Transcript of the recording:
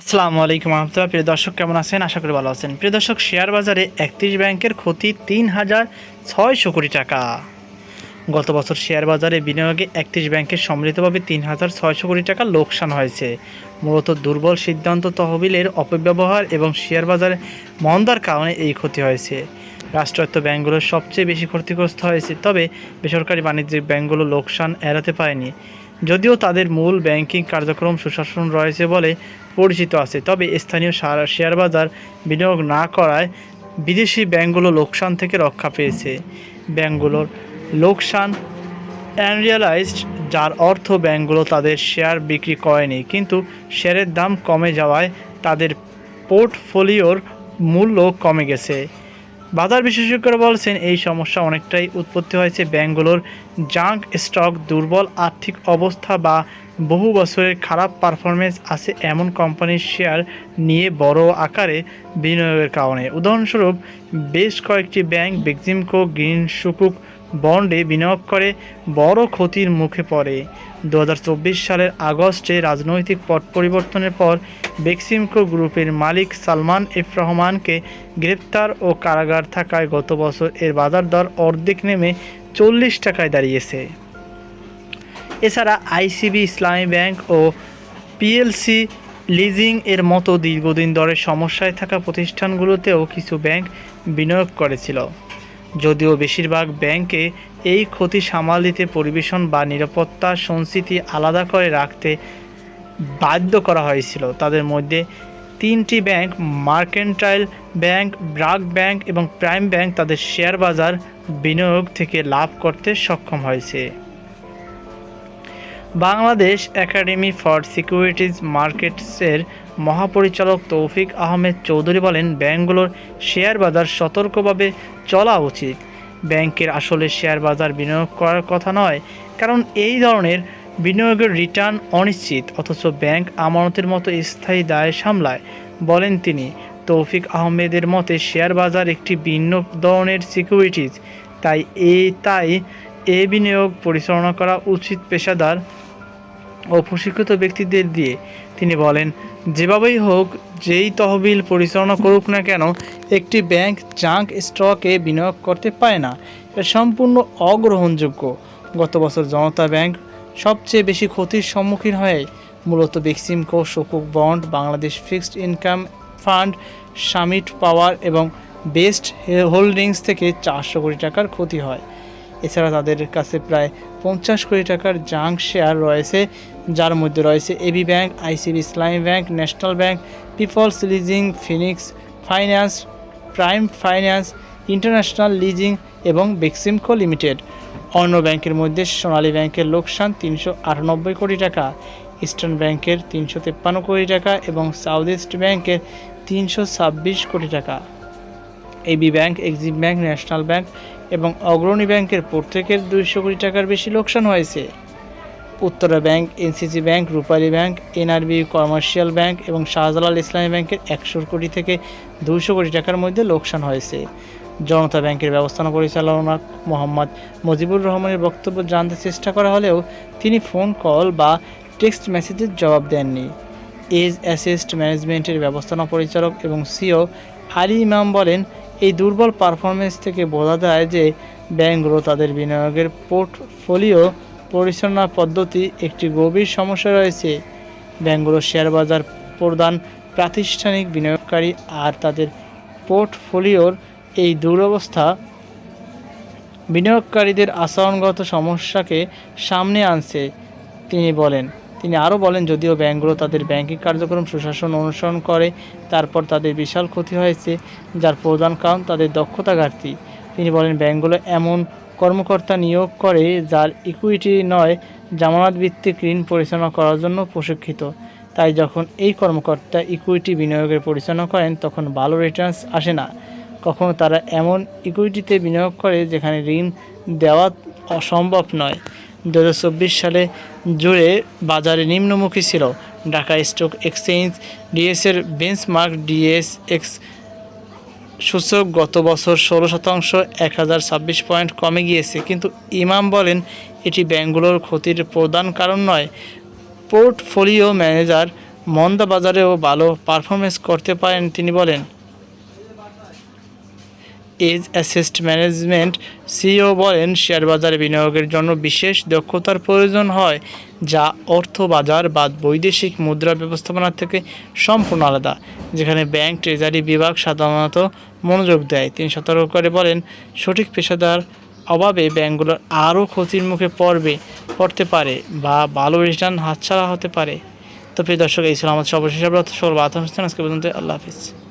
আসসালামু আলাইকুম রহমতুল্লাহ। প্রিয় দর্শক, কেমন আছেন? আশা করি ভালো আছেন। প্রিয় দর্শক, শেয়ার বাজারে একত্রিশ ব্যাংকের ক্ষতি তিন হাজার ছয়শো কোটি টাকা। গত বছর শেয়ার বাজারে বিনিয়োগে একত্রিশ ব্যাংকের সম্মিলিতভাবে তিন হাজার ছয়শো কোটি টাকা লোকসান হয়েছে। মূলত দুর্বল সিদ্ধান্ত তহবিলের অপব্যবহার এবং শেয়ার বাজারে মন্দার কারণে এই ক্ষতি হয়েছে। রাষ্ট্রায়ত্ত ব্যাংকগুলো সবচেয়ে বেশি ক্ষতিগ্রস্ত হয়েছে, তবে বেসরকারি বাণিজ্যিক ব্যাংকগুলো লোকসান এড়াতে পারেনি। যদিও তাদের মূল ব্যাংকিং কার্যক্রম সুশাসন রয়েছে বলে পরিচিত আছে। তবে স্থানীয় শেয়ার বাজার বিনিয়োগ না করায় বিদেশি ব্যাংকগুলো লোকসান থেকে রক্ষা পেয়েছে। ব্যাঙ্কগুলোর লোকসান অ্যানরিয়ালাইজড যার অর্থ ব্যাংকগুলো তাদের শেয়ার বিক্রি করেনি, কিন্তু শেয়ারের দাম কমে যাওয়ায় তাদের পোর্টফোলিওর মূল্য কমে গেছে। বাজার বিশেষজ্ঞরা বলছেন, এই সমস্যা অনেকটাই উৎপত্তি হয়েছে ব্যাংকগুলোর জাঙ্ক স্টক দুর্বল আর্থিক অবস্থা বা বহু বছরের খারাপ পারফরমেন্স আছে এমন কোম্পানির শেয়ার নিয়ে বড় আকারে বিনিয়োগের কারণে। উদাহরণস্বরূপ, বেশ কয়েকটি ব্যাংক, বেক্সিমকো, গ্রিন, সুকুক বন্ডে বিনিয়োগ করে বড় ক্ষতির মুখে পড়ে। দু হাজার চব্বিশ সালের আগস্টে রাজনৈতিক পট পরিবর্তনের পর বেক্সিমকো গ্রুপের মালিক সালমান এফ রহমানকে গ্রেপ্তার ও কারাগার থাকায় গত বছর এর বাজার দর অর্ধেক নেমে চল্লিশ টাকায় দাঁড়িয়েছে। এছাড়া আইসিবি, ইসলামী ব্যাংক ও পিএলসি লিজিং এর মতো দীর্ঘদিন ধরে সমস্যায় থাকা প্রতিষ্ঠানগুলোতেও কিছু ব্যাংক বিনিয়োগ করেছিল। যদিও বেশিরভাগ ব্যাংকে এই ক্ষতি সামাল দিতে পরিবেশন বা নিরাপত্তা সংস্কৃতি আলাদা করে রাখতে বাধ্য করা হয়েছিল। তাদের মধ্যে তিনটি bank, Mercantile bank, BRAC bank এবং প্রাইম ব্যাংক তাদের শেয়ার বাজার বিনিয়োগ থেকে লাভ করতে সক্ষম হয়েছে। বাংলাদেশ একাডেমি ফর সিকিউরিটিজ মার্কেটসের মহাপরিচালক তৌফিক আহমেদ চৌধুরী বলেন, ব্যাংকগুলোর শেয়ার বাজার সতর্কভাবে চলা উচিত। ব্যাংকের আসলে শেয়ার বাজার বিনিয়োগ করার কথা নয়, কারণ এই ধরনের বিনিয়োগের রিটার্ন অনিশ্চিত, অথচ ব্যাংক আমানতের মতো স্থায়ী দায় সামলায়, বলেন তিনি। তৌফিক আহমেদের মতে, শেয়ার বাজার একটি ভিন্ন ধরনের সিকিউরিটিজ, তাই এই তাই এ বিনিয়োগ পরিচালনা করা উচিত পেশাদার ও প্রশিক্ষিত ব্যক্তিদের দিয়ে তিনি বলেন, যেভাবেই হোক, যেই তহবিল পরিচালনা করুক না কেন, একটি ব্যাংক জাঙ্ক স্টকে বিনিয়োগ করতে পারে না। এটা সম্পূর্ণ অগ্রহণযোগ্য। গত বছর জনতা ব্যাংক সবচেয়ে বেশি ক্ষতির সম্মুখীন হয়ে মূলত Beximco শকুক bond, Bangladesh fixed income fund, Summit power এবং বেস্ট হোল্ডিংস থেকে চারশো কোটি টাকার ক্ষতি হয়। এছাড়া তাদের কাছে প্রায় পঞ্চাশ কোটি টাকার জাঙ্ক শেয়ার রয়েছে, যার মধ্যে রয়েছে AB bank, ICB Islami bank, national bank, peoples leasing, Phoenix finance, prime finance, international leasing এবং বেক্সিমকো লিমিটেড। অন্য ব্যাংকের মধ্যে সোনালী ব্যাংকের লোকসান তিনশো আটানব্বই কোটি টাকা, ইস্টার্ন ব্যাংকের তিনশো তেপ্পান্ন কোটি টাকা এবং সাউথ ইস্ট ব্যাংকের তিনশো ছাব্বিশ কোটি টাকা। AB bank, Exim bank, national bank এবং অগ্রণী ব্যাংকের প্রত্যেকের দুইশো কোটি টাকার বেশি লোকসান হয়েছে। Uttara bank, NCC bank, Rupali bank, NRB commercial bank এবং শাহজালাল ইসলামী ব্যাংকের একশো কোটি থেকে দুইশো কোটি টাকার মধ্যে লোকসান হয়েছে। জনতা ব্যাংকের ব্যবস্থাপনা পরিচালনা মোহাম্মদ মুজিবুর রহমানের বক্তব্য জানতে চেষ্টা করা হলেও তিনি ফোন কল বা টেক্সট মেসেজের জবাব দেননি। এজ অ্যাসিস্ট ম্যানেজমেন্টের ব্যবস্থাপনা পরিচালক এবং সিও আলী ইমাম বলেন এই দুর্বল পারফরমেন্স থেকে বোঝা যায় যে ব্যাংকগুলো তাদের বিনিয়োগের পোর্টফোলিও পরিচালনা পদ্ধতি একটি গভীর সমস্যা রয়েছে। ব্যাংকগুলো শেয়ার বাজার প্রদান প্রাতিষ্ঠানিক বিনিয়োগকারী আর তাদের পোর্টফোলিওর এই দুরবস্থা বিনিয়োগকারীদের আচরণগত সমস্যাকে সামনে আনছে, তিনি বলেন। তিনি আরও বলেন, যদিও ব্যাংকগুলো তাদের ব্যাংকিং কার্যক্রম সুশাসন অনুসরণ করে, তারপর তাদের বিশাল ক্ষতি হয়েছে, যার প্রধান কারণ তাদের দক্ষতা ঘাটতি। তিনি বলেন, ব্যাংকগুলো এমন কর্মকর্তা নিয়োগ করে যার ইকুইটি নয়, জামানত ভিত্তিক ঋণ পরিচালনা করার জন্য প্রশিক্ষিত। তাই যখন এই কর্মকর্তা ইকুইটি বিনিয়োগের পরিচালনা করেন, তখন ভালো রিটার্নস আসে না। কখনো তারা এমন ইকুইটিতে বিনিয়োগ করে যেখানে ঋণ দেওয়া অসম্ভব নয়। দু হাজার চব্বিশ সালে জুড়ে বাজারে নিম্নমুখী ছিল। ঢাকা স্টক এক্সচেঞ্জ ডিএসের বেঞ্চমার্ক ডিএস এক্স সূচক গত বছর ষোলো শতাংশ এক হাজার ছাব্বিশ পয়েন্ট কমে গিয়েছে। কিন্তু ইমাম বলেন, এটি ব্যাংকগুলোর ক্ষতির প্রধান কারণ নয়। পোর্টফোলিও ম্যানেজার মন্দা বাজারেও ভালো পারফরমেন্স করতে পারেন, তিনি বলেন। এজ অ্যাসেস্ট ম্যানেজমেন্ট সিইও বলেন শেয়ার বাজারে বিনিয়োগের জন্য বিশেষ দক্ষতার প্রয়োজন হয়, যা অর্থ বাজার বা বৈদেশিক মুদ্রা ব্যবস্থাপনা থেকে সম্পূর্ণ আলাদা, যেখানে ব্যাংক, ট্রেজারি বিভাগ সাধারণত মনোযোগ দেয়। তিনি সতর্ক করে বলেন, সঠিক পেশাদার অভাবে ব্যাংকগুলো আরও ক্ষতির মুখে পড়বে, পড়তে পারে বা ভালো রিটার্ন হাতছাড়া হতে পারে। তো প্রিয় দর্শক, এই ছিল আমাদের সর্বশেষ সকল অনুষ্ঠান আজকে পর্যন্ত আল্লাহ হাফিজ।